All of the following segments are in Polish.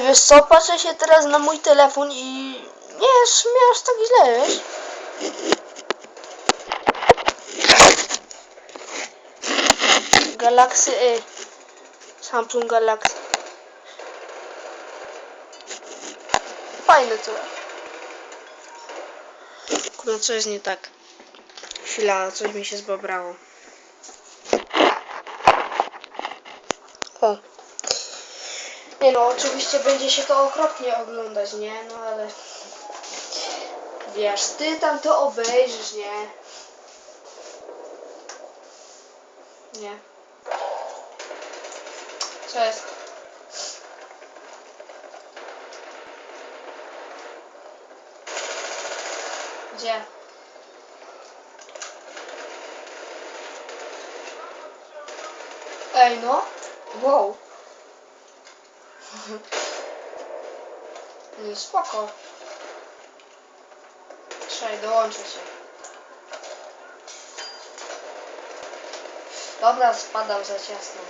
Ej, wiesz co, patrzę się teraz na mój telefon i nie jest tak źle, wiesz? Galaxy A. Samsung Galaxy. Fajne to. Kurwa, co jest nie tak? Chwila, coś mi się zbabrało. Nie no, oczywiście będzie się to okropnie oglądać, nie? No ale... Wiesz, ty tam to obejrzysz, nie? Nie. Co jest? Gdzie? Ej no. Wow. Nie, spoko. Trzeba dołączę się. Dobra, spadam za ciasno.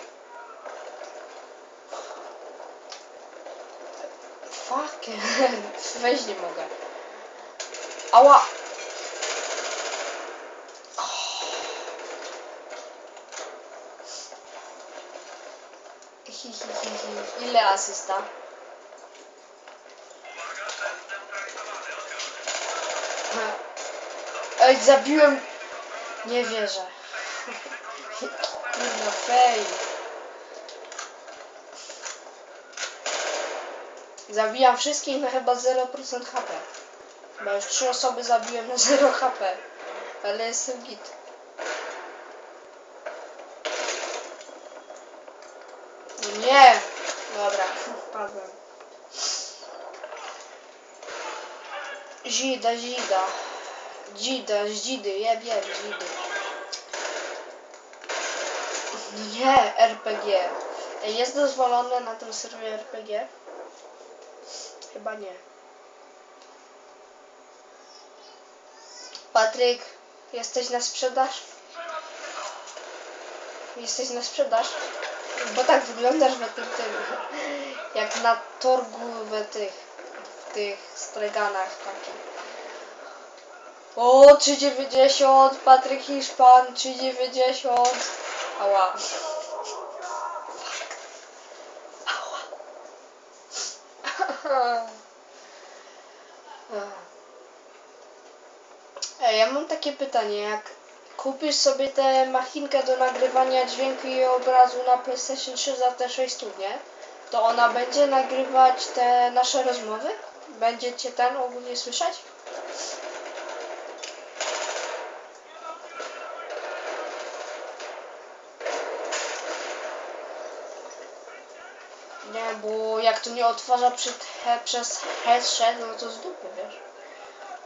Fuck. Weź nie mogę. Ała. Hi, hi, hi, hi. Ile asysta? Ej, zabiłem... Nie wierzę. Kurwa, fej. Zabijam wszystkich na chyba 0% HP. Chyba już trzy osoby zabiłem na 0 HP. Ale jestem git. Nie! Dobra, padłem. Zida, zida. Dzida, zdzidy, jeb, jeb, zidy. No nie, RPG. Jest dozwolone na tym serwie RPG? Chyba nie. Patryk, jesteś na sprzedaż? Jesteś na sprzedaż? Bo tak wyglądasz we tym, tym jak na torgu we tych, w tych streganach takich. O, 3,90, Patryk Hiszpan, 3,90. Ała. Ała. Ej, ja mam takie pytanie, jak kupisz sobie tę machinkę do nagrywania dźwięku i obrazu na PlayStation 3 za te 6 stów, nie? To ona będzie nagrywać te nasze rozmowy? Będziecie ten ogólnie słyszeć? Nie, bo jak to nie odtwarza przed he, przez headset, no to z dupy, wiesz?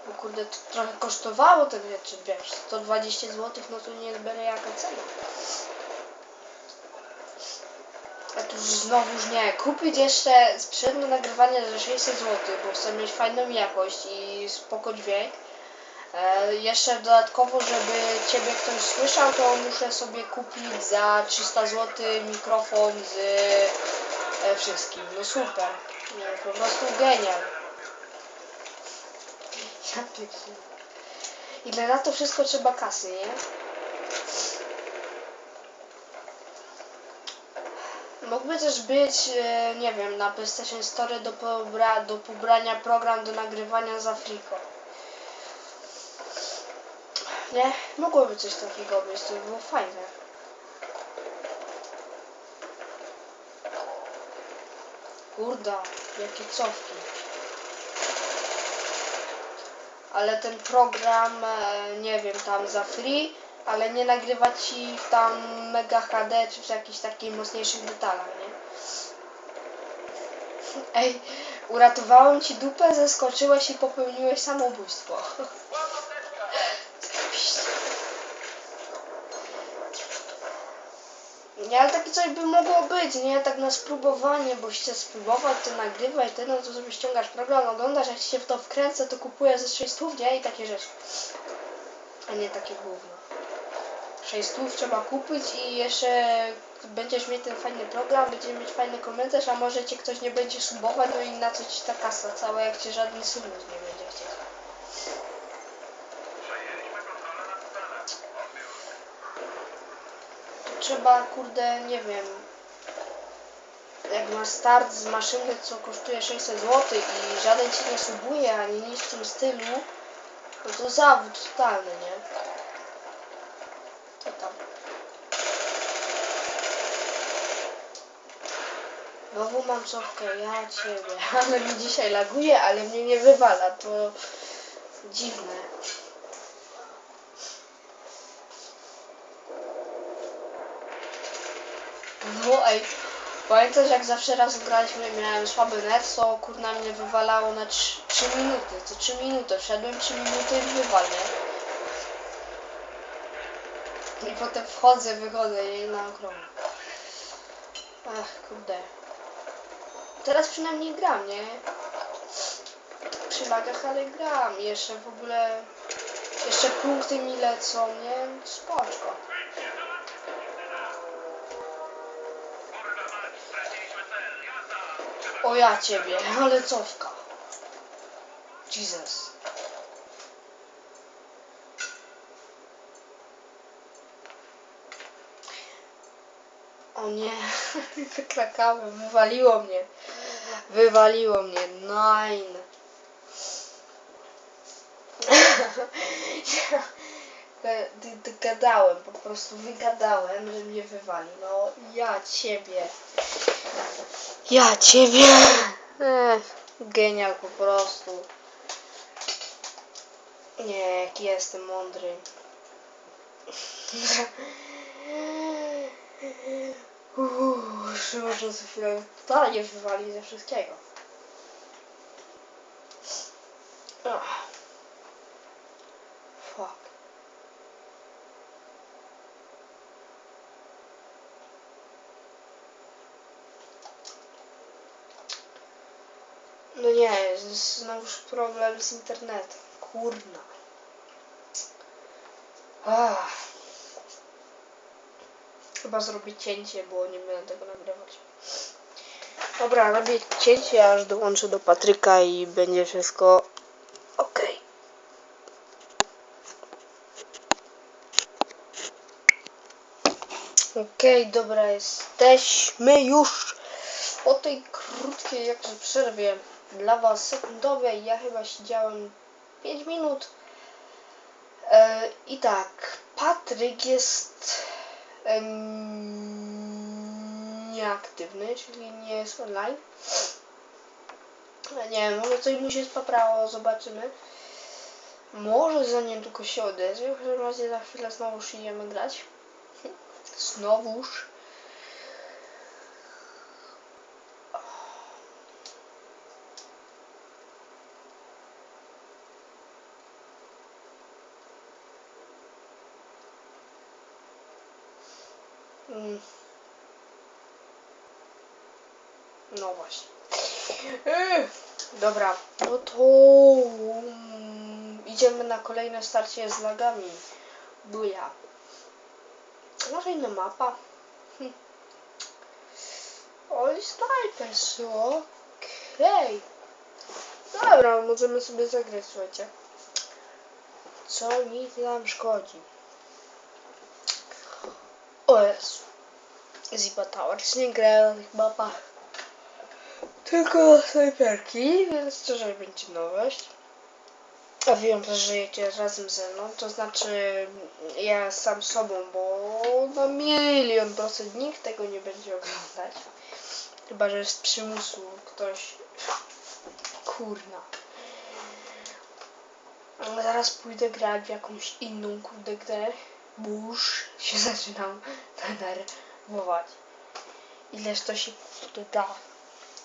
Bo kurde, to trochę kosztowało te rzeczy, wiesz? 120 zł, no to nie jest byle jaka cena. A tu znowuż nie. Kupić jeszcze sprzęt do nagrywania za 600 zł, bo chcę mieć fajną jakość i spoko dźwięk. E, jeszcze dodatkowo, żeby Ciebie ktoś słyszał, to muszę sobie kupić za 300 zł mikrofon z e, wszystkim. No super. Nie, po prostu genial. Pierdzielę. Ile na to wszystko trzeba kasy, nie? Mógłby też być, e, nie wiem, na PlayStation Store do, pobra do pobrania program do nagrywania za friko. Nie? Mogłoby coś takiego być, to by było fajne. Kurda, jakie cofki. Ale ten program, e, nie wiem, tam za free, ale nie nagrywa ci w tam mega HD czy w jakichś takich mocniejszych detalach, nie? Ej, uratowałem ci dupę, zeskoczyłeś i popełniłeś samobójstwo. Nie, ale takie coś by mogło być, nie? Tak na spróbowanie, bo chcę spróbować, to nagrywaj, ty, no to sobie ściągasz program, oglądasz, jak ci się w to wkręcę, to kupuję ze 6 stów, nie? I takie rzeczy. A nie takie gówno. 6 stów trzeba kupić i jeszcze będziesz mieć ten fajny program, będziesz mieć fajny komentarz, a może cię ktoś nie będzie subować, no i na co ci ta kasa cała, jak cię żaden subów nie będzie chcieć. To trzeba, kurde, nie wiem, jak masz start z maszyny, co kosztuje 600 zł i żaden ci nie subuje, ani nic w tym stylu, no to zawód totalny, nie? Co tam? Znowu mam cofkę, ja ciebie. Ale mi dzisiaj laguje, ale mnie nie wywala, to dziwne. No ej, pamiętasz jak zawsze raz graliśmy, miałem słaby net, to kurna mnie wywalało na 3, minuty, co 3 minuty, wszedłem 3 minuty i wywal? I potem wchodzę, wychodzę i na okrągło. Ach, kurde. Teraz przynajmniej gram, nie? Przy lagach, ale gram. Jeszcze w ogóle... Jeszcze punkty mi lecą, nie? Spoczko. O ja ciebie, ale. Jesus. O nie, wykrakałem, wywaliło mnie. Wywaliło mnie, nine. Gadałem, po prostu wygadałem, że mnie wywali. No, ja ciebie. Ja ciebie. Ech, genial po prostu. Nie, jaki jestem mądry. Uuu, że można chwilę totalnie wywalić ze wszystkiego. Ach. Fuck. No nie, jest znowuż problem z internetem. Kurna. Ach. Chyba zrobię cięcie, bo nie będę tego nagrywać. Dobra, robię cięcie, aż dołączę do Patryka i będzie wszystko ok. Okej, dobra, jesteśmy już po tej krótkiej jakże przerwie dla Was sekundowej. Ja chyba siedziałem 5 minut. E, I tak, Patryk jest em, nieaktywny, czyli nie jest online. Nie wiem, może coś mu się poprało, zobaczymy. Może za niedługo się odezwie, w każdym razie za chwilę znowu idziemy grać. Znowuż. Mm. No właśnie. Ech, Dobra, no to mm, idziemy na kolejne starcie z lagami. Buja. Może inna mapa. Hm. Oj, snajpers, okej. Dobra, możemy sobie zagrać, słuchajcie. Co mi tam szkodzi? O Jezu. Zipa Towers nie na tych mapach. Tylko snajperki, więc to że będzie nowość. A wiem, że żyjecie razem ze mną, to znaczy ja sam sobą, bo na milion procent nikt tego nie będzie oglądać. Chyba, że z przymusu ktoś... Kurna. Zaraz pójdę grać w jakąś inną kurde grę, już się zaczynam denerwować. Ileż to się kurde da.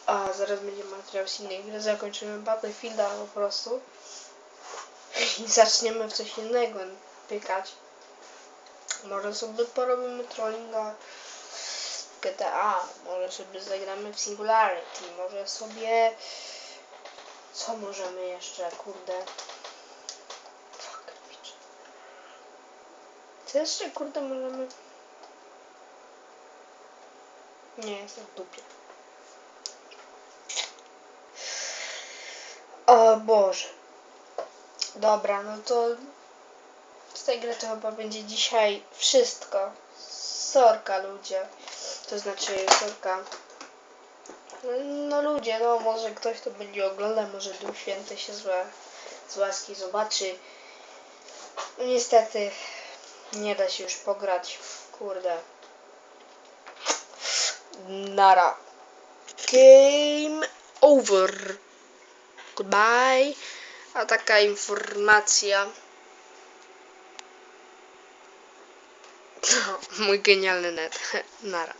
A zaraz będzie materiał z innej gry, zakończymy Battlefielda po prostu. I zaczniemy w coś innego pykać. Może sobie porobimy trollinga GTA, może sobie zagramy w Singularity, może sobie... Co możemy jeszcze, kurde? Fuck, bitch. Co jeszcze, kurde, możemy... Nie, jestem w dupie. O Boże. Dobra, no to z tej gry to chyba będzie dzisiaj wszystko. Sorka ludzie. To znaczy sorka. No ludzie, no może ktoś to będzie oglądał, może Duch Święty się złe, z łaski zobaczy. Niestety nie da się już pograć. Kurde. Nara. Game over. Goodbye. A taka informacja. No, mój genialny net. Nara.